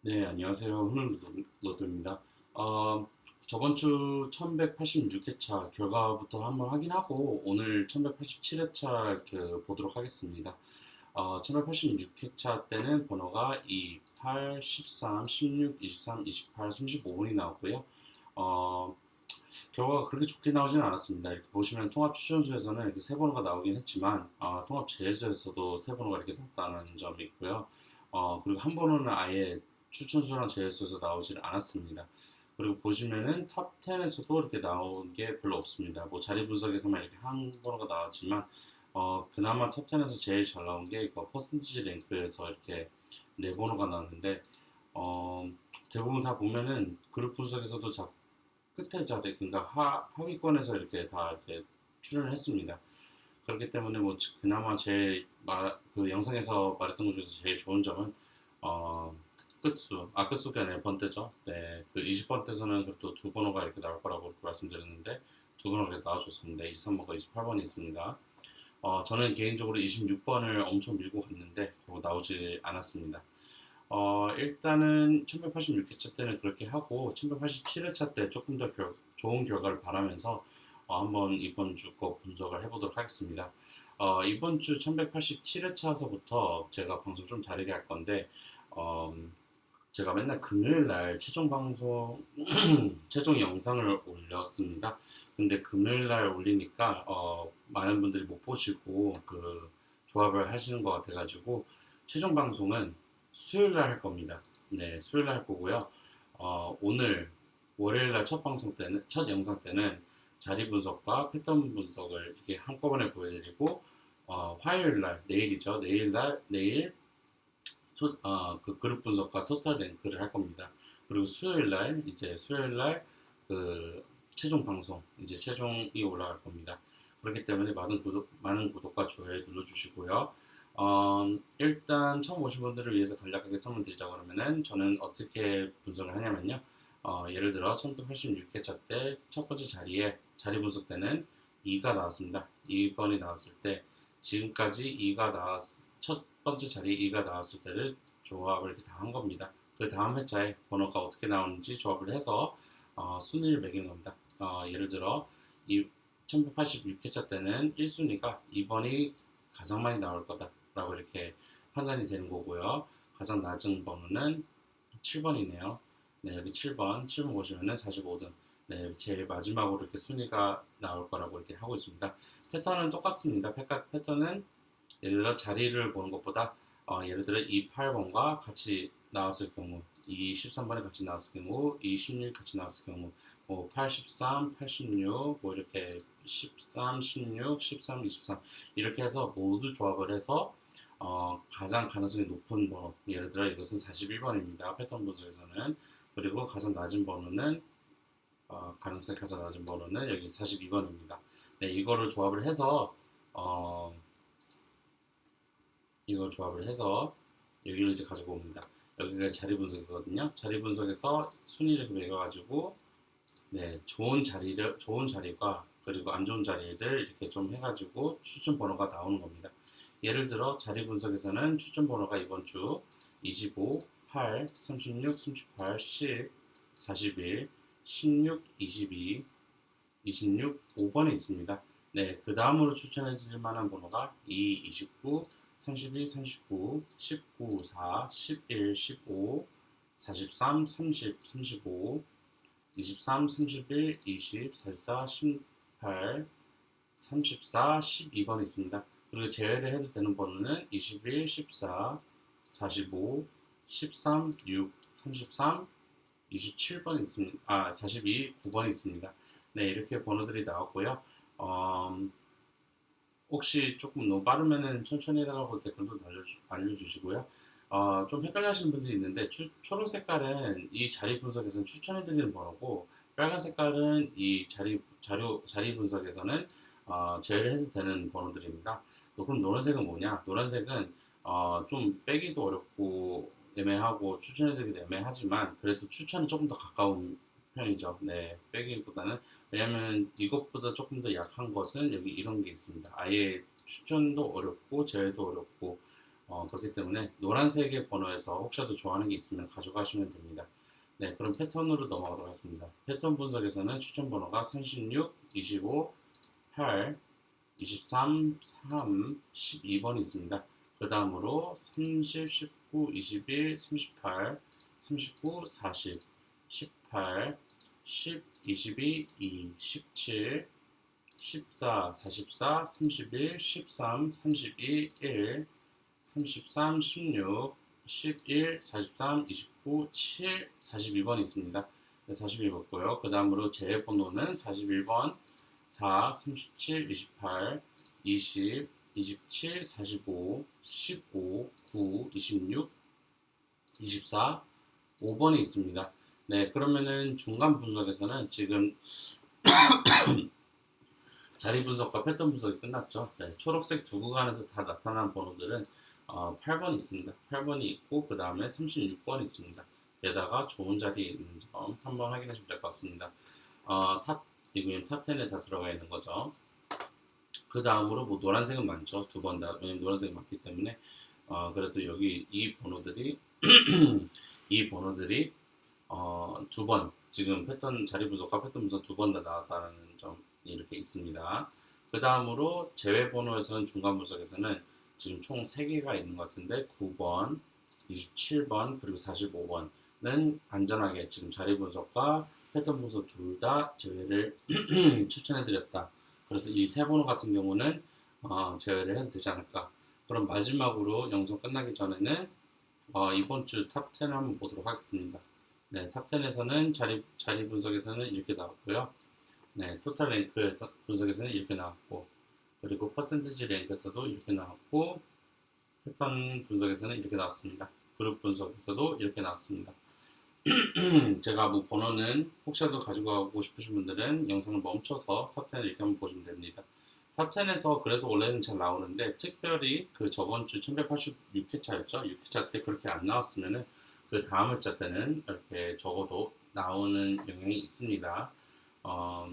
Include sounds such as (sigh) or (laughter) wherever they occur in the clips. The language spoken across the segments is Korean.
네, 안녕하세요. 훈훈로드입니다. 어, 저번 주 1186회차 결과부터 한번 확인하고 오늘 1187회차 그 보도록 하겠습니다. 어, 1186회차 때는 번호가 2, 8, 13, 16, 23, 28, 35번이 나왔고요. 어, 결과가 그렇게 좋게 나오지는 않았습니다. 이렇게 보시면 통합 추천수에서는 이렇게 세 번호가 나오긴 했지만 어, 통합 제수에서도 세 번호가 이렇게 나왔다는 점이 있고요. 어, 그리고 한 번호는 아예 추천수랑 제수에서 나오질 않았습니다. 그리고 보시면은 탑 10에서도 이렇게 나온 게 별로 없습니다. 뭐 자리 분석에서만 이렇게 한 번호가 나왔지만 어, 그나마 탑 10에서 제일 잘 나온 게 이거 퍼센티지 랭크에서 이렇게 네 번호가 나왔는데 어, 대부분 다 보면은 그룹 분석에서도 자, 끝에 자리 그러니까 하, 하위권에서 이렇게 다 이렇게 출연을 했습니다. 그렇기 때문에 뭐 그나마 제 말, 그 영상에서 말했던 것 중에서 제일 좋은 점은 어, 끝수, 아 끝수가 아니라 번대죠. 네, 그 20번대에서는 그래도 두 번호가 이렇게 나올 거라고 말씀드렸는데 두 번호가 이렇게 나와줬습니다. 23번과 28번이 있습니다. 어, 저는 개인적으로 26번을 엄청 밀고 갔는데 그거 나오지 않았습니다. 어, 일단은 1186회차 때는 그렇게 하고 1187회차 때 조금 더 결, 좋은 결과를 바라면서 어, 한번 이번 주 거 분석을 해보도록 하겠습니다. 어, 이번 주 1187회차서부터 제가 방송 좀 다르게 할 건데 어, 제가 맨날 금요일 날 최종 방송 (clears throat) 최종 영상을 올렸습니다. 근데 금요일 날 올리니까 어, 많은 분들이 못 보시고 그 조합을 하시는 것 같아가지고 최종 방송은 수요일 날 할 겁니다. 네, 수요일 날 할 거고요. 어, 오늘 월요일 날 첫 방송 때는 첫 영상 때는 자리 분석과 패턴 분석을 이렇게 한꺼번에 보여드리고 어, 화요일 날 내일이죠. 내일 날 내일 토, 어, 그 그룹 분석과 토탈 랭크를 할 겁니다. 그리고 수요일 날 이제 수요일 날 그 최종 방송 이제 최종이 올라갈 겁니다. 그렇기 때문에 많은 구독 많은 구독과 좋아요 눌러주시고요. 어, 일단 처음 오신 분들을 위해서 간략하게 설명 드리자 그러면은 저는 어떻게 분석을 하냐면요. 어, 예를 들어 1186회차 때 첫 번째 자리에 자리 분석 때는 2가 나왔습니다. 2번이 나왔을 때 지금까지 2가 나왔 첫 번째 자리에 2가 나왔을 때를 조합을 이렇게 다 한 겁니다. 그 다음 회차에 번호가 어떻게 나오는지 조합을 해서 어, 순위를 매기는 겁니다. 어, 예를 들어 이 1186회차 때는 1순위가 2번이 가장 많이 나올 거다라고 이렇게 판단이 되는 거고요. 가장 낮은 번호는 7번이네요. 네, 여기 7번, 7번 보시면은 45등. 네, 제일 마지막으로 이렇게 순위가 나올 거라고 이렇게 하고 있습니다. 패턴은 똑같습니다. 패턴은 예를 들어 자리를 보는 것보다 어, 예를 들어 이 8번과 같이 나왔을 경우, 이 13번에 같이 나왔을 경우, 이 16 같이 나왔을 경우, 뭐 83, 86, 뭐 이렇게 13, 16, 13, 23 이렇게 해서 모두 조합을 해서 어, 가장 가능성이 높은 번호, 예를 들어 이것은 41번입니다. 패턴 분석에서는 그리고 가장 낮은 번호는 어, 가능성이 가장 낮은 번호는 여기 42번입니다. 네, 이거를 조합을 해서 어, 이걸 조합을 해서 여기를 이제 가지고 옵니다. 여기가 자리 분석이거든요. 자리 분석에서 순위를 매겨가지고 네 좋은 자리를 좋은 자리가 그리고 안 좋은 자리를 이렇게 좀 해가지고 추천 번호가 나오는 겁니다. 예를 들어 자리 분석에서는 추천 번호가 이번 주 25, 8, 36, 38, 10, 41, 16, 22, 26, 5번에 있습니다. 네, 그 다음으로 추천해 드릴 만한 번호가 2, 29, 31, 39, 19, 4, 11, 15, 43, 30, 35, 23, 31, 20, 44, 18, 34, 12번이 있습니다. 그리고 제외를 해도 되는 번호는 21, 14, 45, 13, 6, 33, 27번 있습니다. 아, 42, 9번 있습니다. 네, 이렇게 번호들이 나왔고요. 어, 혹시 조금 너무 빠르면은 천천히 해달라고 댓글도 알려주, 알려주시고요. 어, 좀 헷갈려 하시는 분들이 있는데, 추, 초록 색깔은 이 자리 분석에서는 추천해드리는 번호고, 빨간 색깔은 이 자리, 자료, 자리 분석에서는 어, 제외를 해도 되는 번호들입니다. 또 그럼 노란색은 뭐냐? 노란색은 어, 좀 빼기도 어렵고 애매하고 추천해드리기도 애매하지만 그래도 추천이 조금 더 가까운 편이죠. 네, 빼기보다는 왜냐하면 이것보다 조금 더 약한 것은 여기 이런 게 있습니다. 아예 추천도 어렵고 제외도 어렵고 어, 그렇기 때문에 노란색의 번호에서 혹시라도 좋아하는 게 있으면 가져가시면 됩니다. 네, 그럼 패턴으로 넘어가도록 하겠습니다. 패턴 분석에서는 추천 번호가 36, 25, 8, 23, 3, 12번이 있습니다. 그 다음으로 30, 19, 21, 38, 39, 40, 18, 10, 22, 2, 17, 14, 44, 31, 13, 32, 1, 33, 16, 11, 43, 29, 7, 42번 있습니다. 네, 42번 고요. 그 다음으로 제 번호는 41번, 4, 37, 28, 20, 27, 45, 15, 9, 26, 24, 5번이 있습니다. 네, 그러면은 중간 분석에서는 지금 (coughs) 자리 분석과 패턴 분석이 끝났죠. 네, 초록색 두 구간에서 다 나타난 번호들은 어, 8번 있습니다. 8번이 있고 그 다음에 36번이 있습니다. 게다가 좋은 자리에 있는 점 한번 확인하시면 될 것 같습니다. 어, 탑 이거 탑 10에 다 들어가 있는 거죠. 그 다음으로 뭐 노란색은 많죠. 두 번 다. 왜냐면 노란색이 많기 때문에 어, 그래도 여기 이 번호들이 (coughs) 이 번호들이 어, 두 번 지금 패턴 자리 분석과 패턴 분석 두 번 다 나왔다는 점이 이렇게 있습니다. 그 다음으로 제외 번호에서는 중간 분석에서는 지금 총 3개가 있는 것 같은데 9번, 27번 그리고 45번은 안전하게 지금 자리 분석과 패턴 분석 둘 다 제외를 (clears throat) 추천해 드렸다. 그래서 이 세 번호 같은 경우는 어, 제외를 해도 되지 않을까. 그럼 마지막으로 영상 끝나기 전에는 어, 이번 주 탑 10을 한번 보도록 하겠습니다. 네, 탑 10에서는 자리, 자리 분석에서는 이렇게 나왔고요. 네, 토탈 랭크에서 분석에서는 이렇게 나왔고, 그리고 퍼센티지 랭크에서도 이렇게 나왔고, 패턴 분석에서는 이렇게 나왔습니다. 그룹 분석에서도 이렇게 나왔습니다. (clears throat) 제가 뭐 번호는 혹시라도 가지고 가고 싶으신 분들은 영상을 멈춰서 탑10 이렇게 한번 보시면 됩니다. 탑10에서 그래도 원래는 잘 나오는데 특별히 그 저번 주 1186회차였죠. 6회차 때 그렇게 안 나왔으면은 그 다음 회차 때는 이렇게 적어도 나오는 영향이 있습니다. 어,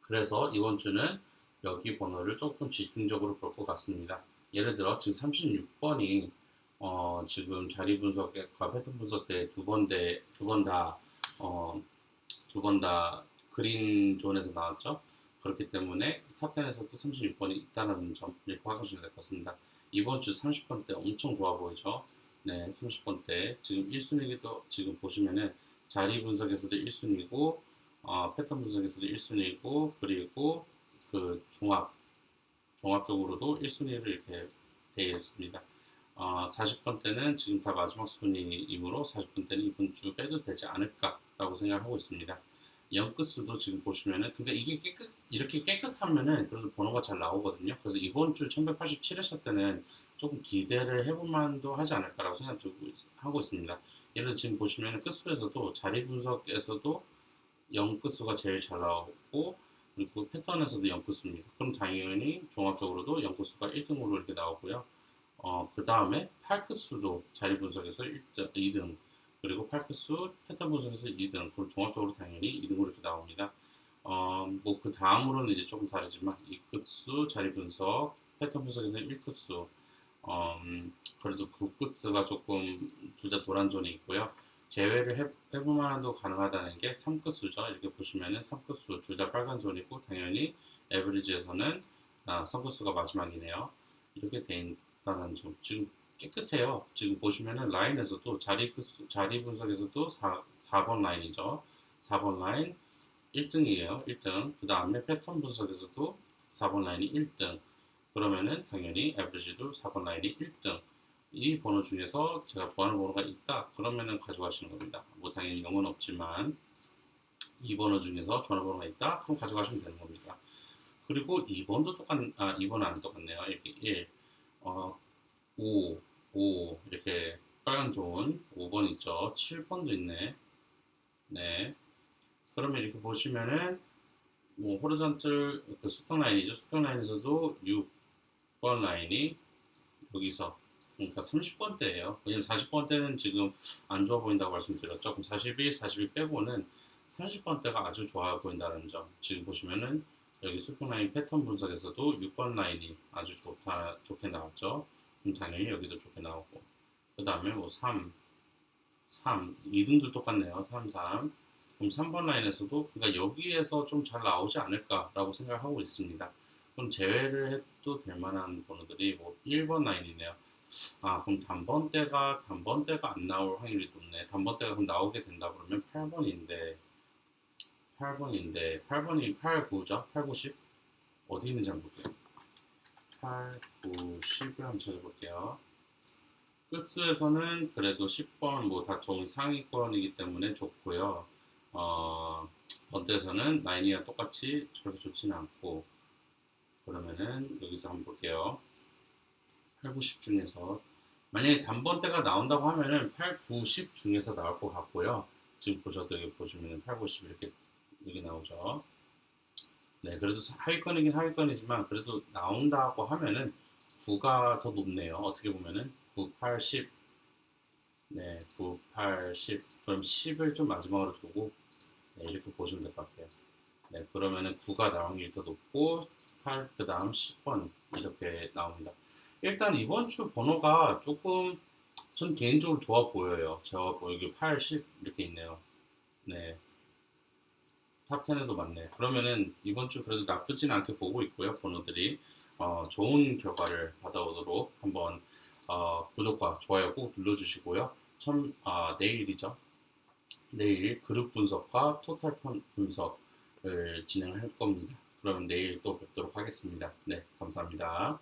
그래서 이번 주는 여기 번호를 조금 집중적으로 볼 것 같습니다. 예를 들어 지금 36번이 어, 지금 자리 분석과 패턴 분석 때 두 번 대, 두번 다, 어, 그린 존에서 나왔죠. 그렇기 때문에 탑10에서도 36번이 있다는 점 이렇게 확인하시면 될 것 같습니다. 이번 주 30번 때 엄청 좋아 보이죠. 네, 30번 때 지금 1순위기도 지금 보시면은 자리 분석에서도 1순위고 어, 패턴 분석에서도 1순위고 그리고 그 종합 종합적으로도 1순위를 이렇게 되어 있습니다. 어, 40번 때는 지금 다 마지막 순위이므로 40번 때는 이번 주 빼도 되지 않을까라고 생각하고 있습니다. 영끝수도 지금 보시면은 그러니까 이게 깨끗 이렇게 깨끗하면은 그래도 번호가 잘 나오거든요. 그래서 이번 주 1187회차 때는 조금 기대를 해볼 만도 하지 않을까라고 생각 하고 있습니다. 예를 들어 지금 보시면은 끝수에서도 자리 분석에서도 영끝수가 제일 잘 나오고 그리고 패턴에서도 영끝수입니다. 그럼 당연히 종합적으로도 영끝수가 1등으로 이렇게 나오고요. 어, 그 다음에 팔끝수도 자리 분석에서 1등, 2등 그리고 팔끝수 패턴 분석에서 2등 그럼 종합적으로 당연히 2등으로 이렇게 나옵니다. 어, 뭐 그 다음으로는 이제 조금 다르지만 2끝수 자리 분석 패턴 분석에서 1끝수 어, 음, 그래도 9끝수가 조금 둘다 노란 존이 있고요. 제외를 해, 해볼만 한도 가능하다는 게 3끝수죠. 이렇게 보시면은 3끝수 둘 다 빨간 존이고 당연히 에브리지에서는 아, 3끝수가 마지막이네요. 이렇게 돼 있다는 점. 지금 깨끗해요. 지금 보시면은 라인에서도 자리 자리 분석에서도 4, 4번 라인이죠. 4번 라인 1등이에요. 1등. 그 다음에 패턴 분석에서도 4번 라인이 1등. 그러면은 당연히 에브리지도 4번 라인이 1등. 이 번호 중에서 제가 좋아하는 번호가 있다. 그러면은 가져가시는 겁니다. 뭐 당연히 0은 없지만 이 번호 중에서 좋아하는 번호가 있다. 그럼 가져가시면 되는 겁니다. 그리고 2번도 똑같, 아, 2번은 안 똑같네요. 이렇게 1, 어, 5, 5 이렇게 빨간 존 5번 있죠. 7번도 있네. 네. 그러면 이렇게 보시면은 뭐 호리전틀 그 수평 라인이죠. 수평 라인에서도 6번 라인이 여기서 그러니까 30번대예요. 왜냐면 40번대는 지금 안 좋아 보인다고 말씀드렸죠. 그럼 41, 42 빼고는 30번대가 아주 좋아 보인다는 점. 지금 보시면은 여기 수평 라인 패턴 분석에서도 6번 라인이 아주 좋다 좋게 나왔죠 당연히 여기도 좋게 나오고 그 다음에 뭐 3, 3, 2등도 똑같네요. 3, 3 그럼 3번 라인에서도 그러니까 여기에서 좀 잘 나오지 않을까라고 생각하고 있습니다. 그럼 제외를 해도 될 만한 번호들이 뭐 1번 라인이네요. 아 그럼 단번대가 단번대가 안 나올 확률이 높네. 단번대가 그럼 나오게 된다 그러면 8번인데 8번인데 8번이 8, 9죠? 8, 9, 10 어디 있는지 한번 볼게요. 8, 9, 10을 한번 찾아볼게요. 끝수에서는 그래도 10번 뭐다 좋은 상위권이기 때문에 좋고요. 어, 번대에서는 9이랑 똑같이 그렇게 좋지는 않고 그러면은 여기서 한번 볼게요. 8, 9, 10 중에서 만약에 단번대가 나온다고 하면은 8, 9, 10 중에서 나올 것 같고요. 지금 보셔도 여기 보시면은 8, 9, 10 이렇게 여기 나오죠. 네, 그래도 하위권이긴 하위권이지만 그래도 나온다고 하면은 9가 더 높네요. 어떻게 보면은 9, 8, 10. 네, 9, 8, 10. 그럼 10을 좀 마지막으로 두고 네, 이렇게 보시면 될 것 같아요. 네, 그러면은 9가 나올 확률이 더 높고 8, 그 다음 10번 이렇게 나옵니다. 일단 이번 주 번호가 조금 전 개인적으로 좋아 보여요. 저뭐 여기 8, 10 이렇게 있네요. 네. 탑 10에도 맞네. 그러면은 이번 주 그래도 나쁘진 않게 보고 있고요. 번호들이 어, 좋은 결과를 받아오도록 한번 어, 구독과 좋아요 꼭 눌러주시고요. 참 아, 내일이죠. 내일 그룹 분석과 토탈 펀 분석을 진행할 겁니다. 그러면 내일 또 뵙도록 하겠습니다. 네, 감사합니다.